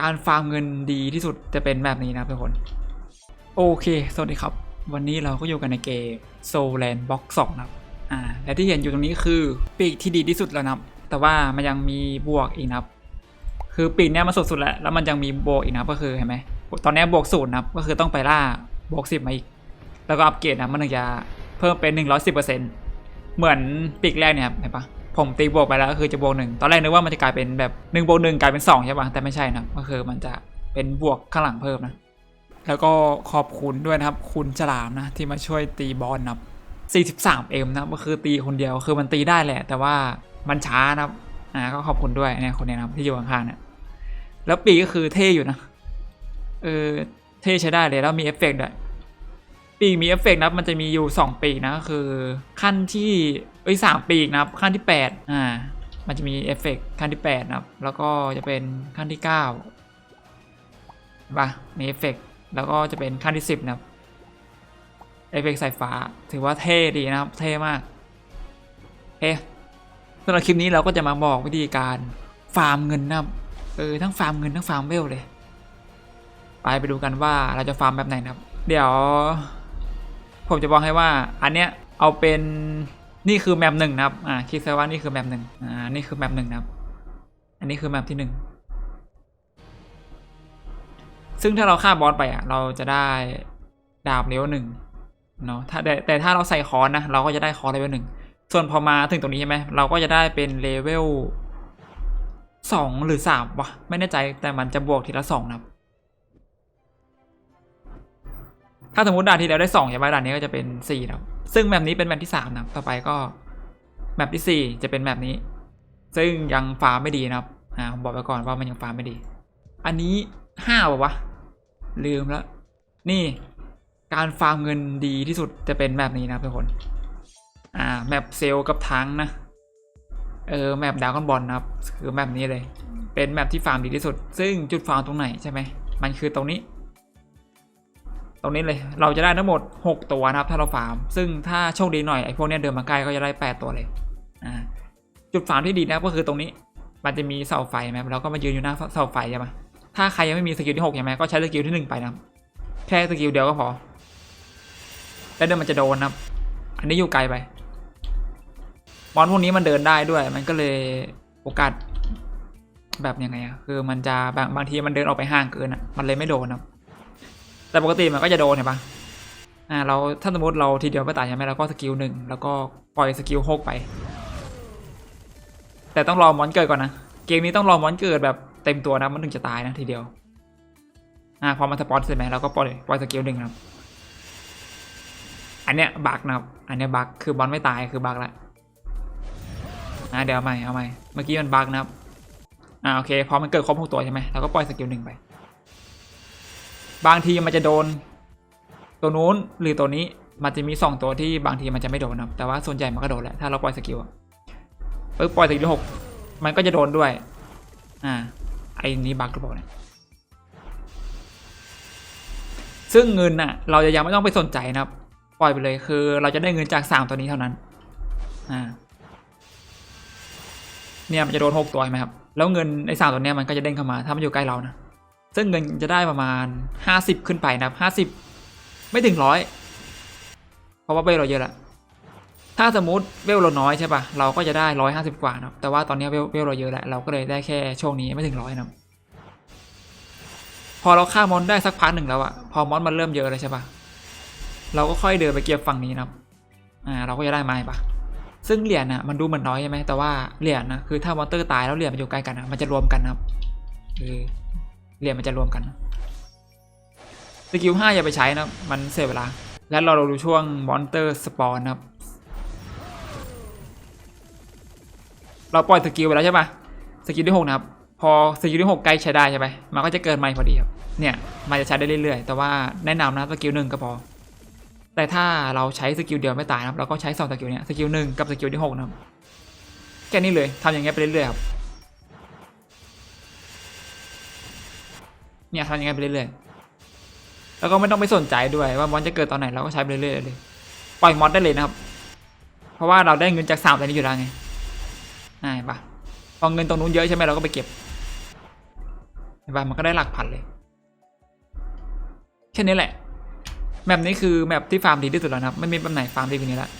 การฟาร์มเงินดีที่สุดจะเป็นแบบนี้นะทุกคน โอเค สวัสดีครับ วันนี้เราก็อยู่กันในเกม Soul Land Box 2 นะครับ อ่า และที่เห็นอยู่ตรงนี้คือปีกที่ดีที่สุดแล้วนะครับ แต่ว่ามันยังมีบวกอีกนะครับ คือปีกเนี้ยมันสุดๆแล้ว แล้วมันยังมีบวกอีกนะก็คือเห็นไหม ตอนนี้บวกศูนย์นะครับ ก็คือต้องไปล่าบวกสิบมาอีก แล้วก็อัปเกรดนะมันถึงจะเพิ่มเป็น110%เหมือนปีกแรกเนี่ยครับเห็นปะ ผมตีบวกไปแล้วก็คือจะบวกหนึ่งตอนแรกนึกว่ามันจะกลายเป็นแบบ1บวกหนึ่งกลายเป็น2ใช่ปะแต่ไม่ใช่นะก็คือมันจะเป็นบวกข้างหลังเพิ่มนะ แล้วก็ขอบคุณด้วยนะครับ คุณฉลามนะที่มาช่วยตีบอลนะครับ 43M นะก็คือตีคนเดียวคือมันตีได้แหละ แต่ว่ามันช้านะครับอ่าก็ขอบคุณด้วยเนี่ยคนนี้นะครับที่อยู่ข้างๆเนี่ยแล้วปีก็คือเท่อยู่นะเออเท่ใช้ได้เลยแล้วมีเอฟเฟกต์ด้วยปีกมีเอฟเฟกต์นะมันจะมีอยู่ 2 ปีนะก็คือขั้นที่ เอ้ยสามปีกนะครับขั้นที่8อ่ามันจะมีเอฟเฟกต์ขั้นที่8นะครับ แล้วก็จะเป็นขั้นที่9ป่ะมีเอฟเฟกต์แล้วก็จะเป็นขั้นที่10นะครับเอฟเฟกต์สายฟ้า ถือว่าเท่ดีนะครับ เท่มากเอ๊ะสำหรับคลิปนี้เราก็จะมาบอกวิธีการฟาร์มเงินนะครับเออทั้งฟาร์มเงินทั้งฟาร์มเวลเลยไปไปดูกันว่าเราจะฟาร์มแบบไหนนะครับ เดี๋ยว ผมจะบอกให้ว่าอันเนี้ยเอาเป็น นี่คือแมปหนึ่งนะครับ อ่าคิดซะว่านี่คือแมปหนึ่งอ่า นี่คือแมปหนึ่งนะครับ อันนี้คือแมปที่หนึ่ง ซึ่งถ้าเราฆ่าบอสไปอะ เราจะได้ดาบเลเวลหนึ่งเนาะ ถ้าแต่แต่ถ้าเราใส่คอนนะ เราก็จะได้คอนเลเวลหนึ่ง ส่วนพอมาถึงตรงนี้ใช่ไหม เราก็จะได้เป็นเลเวลสองหรือสามวะ ไม่แน่ใจ แต่มันจะบวกทีละสองนะครับ ถ้าสมมติด่านที่แล้วได้สองใช่ไหมด่านนี้ก็จะเป็นสี่นะครับซึ่งแมปนี้เป็นแมปที่สามนะครับต่อไปก็แมปที่สี่จะเป็นแมปนี้ ซึ่งยังฟาร์มไม่ดีนะครับอ่าผมบอกไปก่อนว่ามันยังฟาร์มไม่ดี อันนี้ห้าวะวะลืมแล้วนี่การฟาร์มเงินดีที่สุดจะเป็นแบบนี้นะครับทุกคนอ่าแมปเซลกับทั้งนะเออแมปดาวน์บอลนะครับคือแมปนี้เลย เป็นแมปที่ฟาร์มดีที่สุด ซึ่งจุดฟาร์มตรงไหนใช่ไหมมันคือตรงนี้ ตรงนี้เลยเราจะได้ทั้งหมด 6 ตัวนะครับถ้าเราฟาร์ม ซึ่งถ้าโชคดีหน่อยไอ้พวกนี้เดินมาใกล้ก็จะได้ 8 ตัวเลยอ่าจุดฟาร์มที่ดีนะก็คือตรงนี้ มันจะมีเสาไฟไหมเราก็มายืนอยู่หน้าเสาไฟใช่ไหมถ้าใครยังไม่มีสกิลที่6ใช่ไหมก็ใช้สกิลที่1ไปนะแค่สกิลเดียวก็พอแล้วเดินมันจะโดนนะครับ อันนี้อยู่ไกลไปมอนพวกนี้มันเดินได้ด้วย มันก็เลยโอกาสแบบยังไงอะคือมันจะบางบางทีมันเดินออกไปห่างเกินอะมันเลยไม่โดนนะ แต่ปกติมันก็จะโดนเห็นปะอ่าเราถ้าสมมติเราทีเดียวไม่ตายใช่ไหมเราก็สกิลหนึ่งแล้วก็ปล่อยสกิลหกไป แต่ต้องรอมอนเกิดก่อนนะ เกมนี้ต้องรอมอนเกิดแบบเต็มตัวนะมันถึงจะตายนะทีเดียว อ่าพอมันสปอนเสร็จไหมเราก็ปล่อยปล่อยสกิลหนึ่งนะครับอันเนี้ยบักนะครับ อันเนี้ยบักคือบอลไม่ตายคือบักละอ่าเดี๋ยวเอาใหม่เอาใหม่เมื่อกี้มันบั๊กนะครับอ่าโอเคพอมันเกิดครบหกตัวใช่ไหมเราก็ปล่อยสกิลหนึ่งไป บางทีมันจะโดน ตัวนู้นหรือตัวนี้มันจะมีสองตัวที่บางทีมันจะไม่โดนนะแต่ว่าส่วนใหญ่มันก็โดนแหละถ้าเราปล่อยสกิลอะปึ๊บปล่อยสกิลหกมันก็จะโดนด้วย อ่าไอ้นี้บั๊กหรือเปล่าเนี่ยซึ่งเงินน่ะ เราจะยังไม่ต้องไปสนใจนะครับ ปล่อยไปเลยคือ เราจะได้เงินจากสามตัวนี้เท่านั้นอ่าเนี่ยมันจะโดนหกตัวใช่ไหมครับ แล้วเงินไอ้สามตัวเนี้ยมันก็จะเด้งเข้ามา ถ้ามันอยู่ใกล้เรานะ ซึ่งเงินจะได้ประมาณห้าสิบขึ้นไปนะครับห้าสิบไม่ถึงร้อยเพราะว่าเวลเราเยอะละถ้าสมมติเวลเราน้อยใช่ปะเราก็จะได้ร้อยห้าสิบกว่านะแต่ว่าตอนนี้เวลเวลเราเยอะแหล้วเราก็เลยได้แค่ช่วงนี้ไม่ถึงร้อยนะพอเราฆ่ามอนได้สักพักหนึ่งแล้วอะพอมอนมันเริ่มเยอะเลยใช่ปะเราก็ค่อยเดินไปเก็บฝั่งนี้นะอ่าเราก็จะได้ไม้ปะซึ่งเหรียญนะมันดูเหมือนน้อยใช่ไหมแต่ว่าเหรียญนะคือถ้ามอนเตอร์ตายแล้วเหรียญมันอยู่ใกล้กันนะมันจะรวมกันนะครับคือ เหรียญมันจะรวมกันสกิลห้าอย่าไปใช้นะมันเสียเวลา แล้วเราดูช่วงมอนเตอร์สปอนนะครับ เราปล่อยสกิลไปแล้วใช่ปะสกิลที่หกนะครับ พอสกิลที่หกใกล้ใช้ได้ใช่ไหมมันก็จะเกินไมค์พอดีครับ เนี่ยมันจะใช้ได้เรื่อยๆ แต่ว่าแนะนำนะสกิลหนึ่งก็พอ แต่ถ้าเราใช้สกิลเดียวไม่ตายนะครับ เราก็ใช้สองสกิลเนี้ยสกิลหนึ่งกับสกิลที่หกนะครับ แค่นี้เลยทำอย่างเงี้ยไปเรื่อยๆครับ เนี่ยทำย่างเงี้ยไปเรื่อยๆ แล้วก็ไม่ต้องไปสนใจด้วยว่ามอนจะเกิดตอนไหนเราก็ใช้ไปเรื่อยๆเลยปล่อยมอนได้เลยนะครับ เพราะว่าเราได้เงินจากสามตัวนี้อยู่แล้วไงอ่าเห็นปะพอเงินตรงนู้นเยอะใช่ไหมเราก็ไปเก็บเห็นปะมันก็ได้หลักพันเลยแค่นี้แหละแมปนี้คือแมปที่ฟาร์มดีที่สุดแล้วนะครับไม่มีแบบไหนฟาร์มดีกว่านี้ละ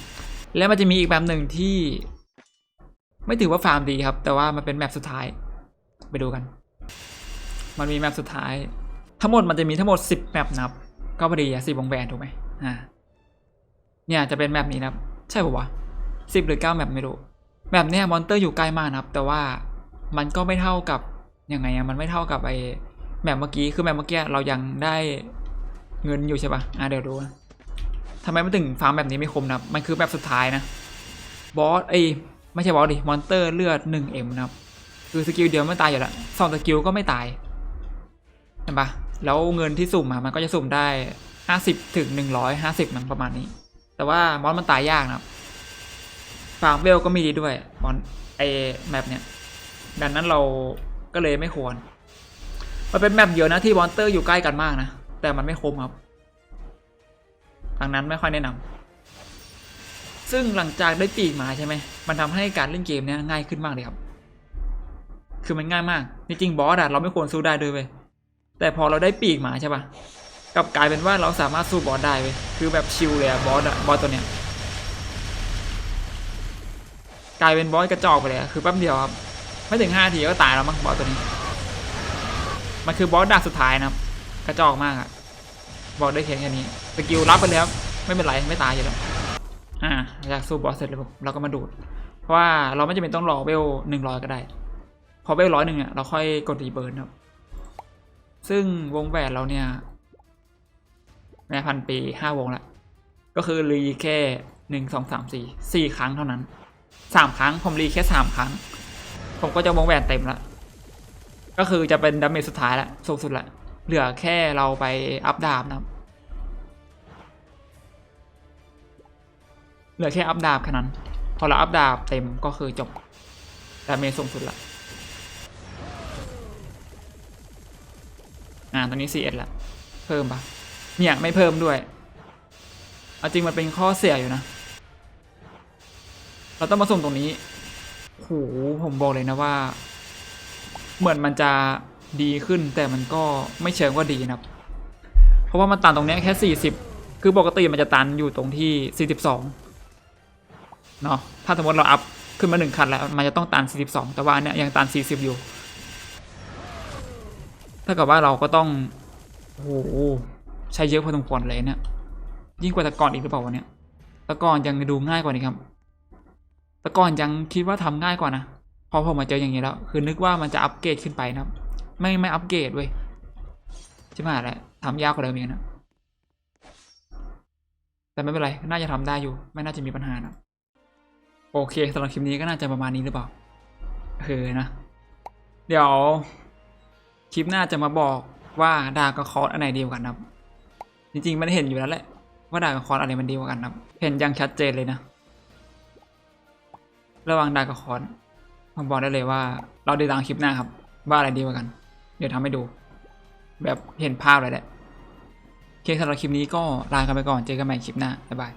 แล้วมันจะมีอีกแบบหนึ่งที่ ไม่ถือว่าฟาร์มดีครับ แต่ว่ามันเป็นแมปสุดท้ายไปดูกัน มันมีแมปสุดท้าย ทั้งหมดมันจะมีทั้งหมดสิบแมปนะครับ ก็พอดีอะสิบวงแหวนถูกไหมอ่าเนี่ยจะเป็นแมปนี้นะครับใช่ปะวะสิบหรือเก้าแมปไม่รู้แมปเนี้ยมอนเตอร์อยู่ใกล้มากนะครับ แต่ว่ามันก็ไม่เท่ากับยังไงอะมันไม่เท่ากับไอแมปเมื่อกี้คือแมปเมื่อกี้เรายังได้เงินอยู่ใช่ปะอะเดี๋ยวดูนะทำไมมันถึงฟาร์มแบบนี้ไม่คมนะครับมันคือแบบสุดท้ายนะบอสเอ้ยไม่ใช่บอสดิมอนเตอร์เลือดหนึ่งเอ็มนะครับ คือสกิลเดียวไม่ตายอยู่แล้วสองสกิลก็ไม่ตาย เห็นปะแล้วเงินที่สุ่มอะมันก็จะสุ่มได้ห้าสิบถึงหนึ่งร้อยห้าสิบมันประมาณนี้ แต่ว่ามอนมันตายยากนะครับฟาร์มเวลก็มีดีด้วยมอนไอแมปเนี่ยดังนั้นเราก็เลยไม่ควร มันเป็นแมปเดียวนะที่มอนเตอร์อยู่ใกล้กันมากนะ แต่มันไม่คมครับดังนั้นไม่ค่อยแนะนำซึ่งหลังจากได้ปีกมาใช่ไหม มันทำให้การเล่นเกมเนี้ยง่ายขึ้นมากเลยครับ คือมันง่ายมาก จริงๆบอสอะเราไม่ควรสู้ได้ด้วยเว้ย แต่พอเราได้ปีกมาใช่ปะกลับกลายเป็นว่าเราสามารถสู้บอสได้เว้ยคือแบบชิลเลยอะบอสอะบอสตัวเนี้ยกลายเป็นบอสกระจอกไปเลยอะคือแป๊บเดียวครับไม่ถึงห้าทีก็ตายแล้วมั้งบอสตัวนี้ มันคือบอสดาบสุดท้ายนะครับ กระจอกมากอะบอกได้เพียงแค่นี้สกิลรับไปแล้วไม่เป็นไรไม่ตายอยู่แล้วอ่าอยากสู้บอสเสร็จแล้วเราก็มาดูด เพราะว่าเราไม่จำเป็นต้องรอเวลหนึ่งร้อยก็ได้ พอเวลร้อยหนึ่งเนี่ยเราค่อยกดรีเบิร์นครับ ซึ่งวงแหวนเราเนี่ยแม่พันปีห้าวงละก็คือรีแค่หนึ่งสองสามสี่สี่ครั้งเท่านั้นสามครั้งผมรีแค่สามครั้ง ผมก็จะวงแหวนเต็มละก็คือจะเป็นดาเมจสุดท้ายละสูงสุดละเหลือแค่เราไปอัพดาบนะเหลือแค่อัพดาบแค่นั้น พอเราอัพดาบเต็มก็คือจบดาเมจสูงสุดละ อ่าตอนนี้ 4S ละเพิ่มปะเนี่ยไม่เพิ่มด้วย เอาจริงมันเป็นข้อเสียอยู่นะ เราต้องมาส่งตรงนี้โหผมบอกเลยนะว่า เหมือนมันจะดีขึ้นแต่มันก็ไม่เชิงว่าดีนะครับ เพราะว่ามันตันตรงนี้แค่ 40 คือปกติมันจะตันอยู่ตรงที่ 42 เนาะถ้าสมมติเราอัพขึ้นมาหนึ่งคันแล้ว มันจะต้องตัน 42 แต่ว่าอันเนี้ยยังตัน 40 อยู่ ถ้ากับว่าเราก็ต้องโอ้โหใช้เยอะพอสมควรเลยเนี่ยยิ่งกว่าต่ก่อนอีกหรือเปล่าวะเนี่ยต่ก่อนยังดูง่ายกว่านี้ครับต่ก่อนยังคิดว่าทำง่ายกว่านะพอผมมาเจออย่างนี้แล้ว คือนึกว่ามันจะอัปเกรดขึ้นไปนะครับ ไม่ไม่อัปเกรดเว้ยใช่ไหมแหละทำยากกว่าเดิมอีกนะแต่ไม่เป็นไร น่าจะทำได้อยู่ ไม่น่าจะมีปัญหานะโอเคสำหรับคลิปนี้ก็น่าจะประมาณนี้หรือเปล่าเออนะ เดี๋ยว คลิปหน้าจะมาบอกว่าดากับคอร์สอันไหนดีกว่ากันครับ จริงๆมันเห็นอยู่แล้วแหละว่าดากับคอร์สอะไรมันดีกว่ากันครับ เห็นอยังชัดเจนเลยนะ ระหว่างดากับคอร์สผมบอกได้เลยว่า เราได้ตามคลิปหน้าครับ ว่าอะไรดีกว่ากัน เดี๋ยวทำให้ดู แบบเห็นภาพเลยแหละโอเคสำหรับคลิปนี้ก็ลากันไปก่อนเจอกันใหม่คลิปหน้าบ๊ายบาย